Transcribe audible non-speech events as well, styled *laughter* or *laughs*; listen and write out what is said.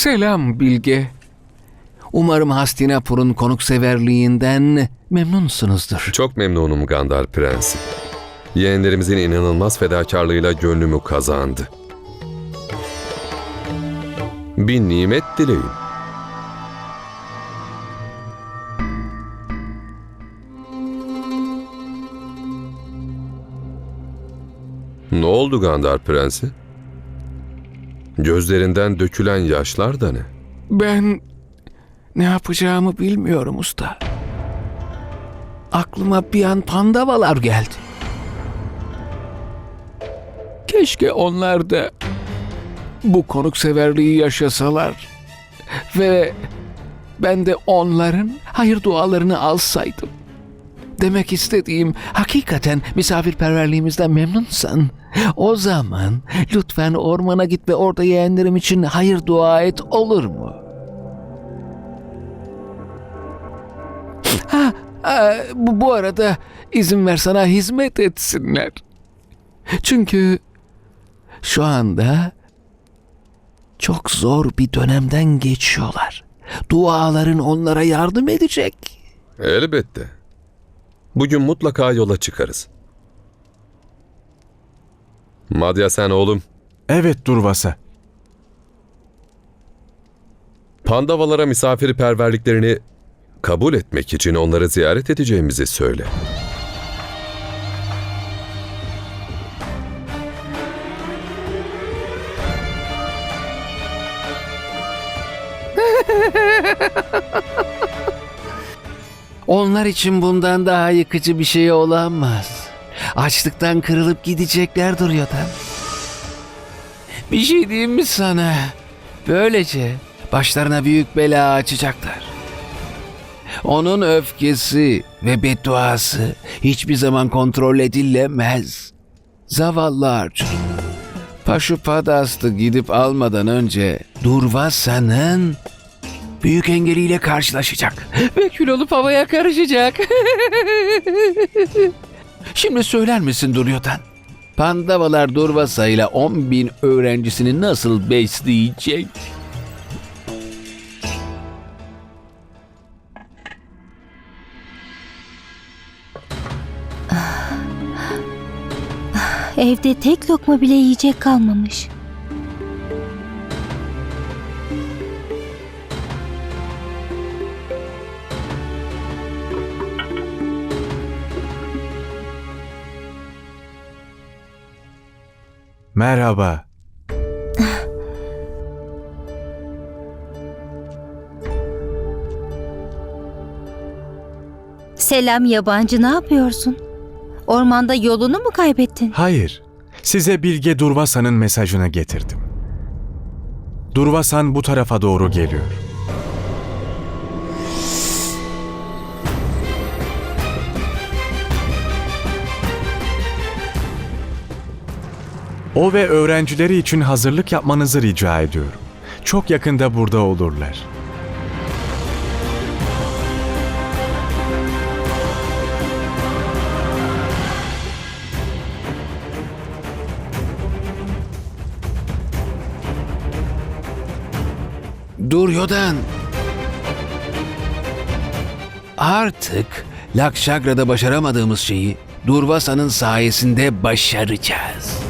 Selam Bilge. Umarım Hastinapur'un konukseverliğinden memnunsunuzdur. Çok memnunum Gandar Prensi. Yeğenlerimizin inanılmaz fedakarlığıyla gönlümü kazandı. Bir nimet dileyin. Ne oldu Gandar Prensi? Gözlerinden dökülen yaşlar da ne? Ben ne yapacağımı bilmiyorum usta. Aklıma bir an pandavalar geldi. Keşke onlar da bu konukseverliği yaşasalar ve ben de onların hayır dualarını alsaydım. Demek istediğim hakikaten misafirperverliğimizden memnunsan o zaman lütfen ormana git ve orada yeğenlerim için hayır dua et olur mu? Ha, ha, bu, bu arada izin ver sana hizmet etsinler. Çünkü şu anda çok zor bir dönemden geçiyorlar. Duaların onlara yardım edecek. Elbette. Bugün mutlaka yola çıkarız. Madya sen oğlum, Evet Durvasa. Pandavalara misafirperverliklerini kabul etmek için onları ziyaret edeceğimizi söyle. *laughs* Onlar için bundan daha yıkıcı bir şey olamaz. Açlıktan kırılıp gidecekler duruyordan. Bir şey diyeyim mi sana? Böylece başlarına büyük bela açacaklar. Onun öfkesi ve bedduası hiçbir zaman kontrol edilemez. Zavallı Arjun. Paşupadast'ı gidip almadan önce Durvasa'nın büyük engeliyle karşılaşacak. Ve kül olup havaya karışacak. *laughs* Şimdi söyler misin Duryodhan? Pandavalar Durvasa ile 10 bin öğrencisini nasıl besleyecek? Evde tek lokma bile yiyecek kalmamış. Merhaba. *laughs* Selam yabancı ne yapıyorsun? Ormanda yolunu mu kaybettin? Hayır. Size Bilge Durvasa'nın mesajını getirdim. Durvasan bu tarafa doğru geliyor. O ve öğrencileri için hazırlık yapmanızı rica ediyorum. Çok yakında burada olurlar. Duryodhan. Artık Lakşagra'da başaramadığımız şeyi Durvasa'nın sayesinde başaracağız.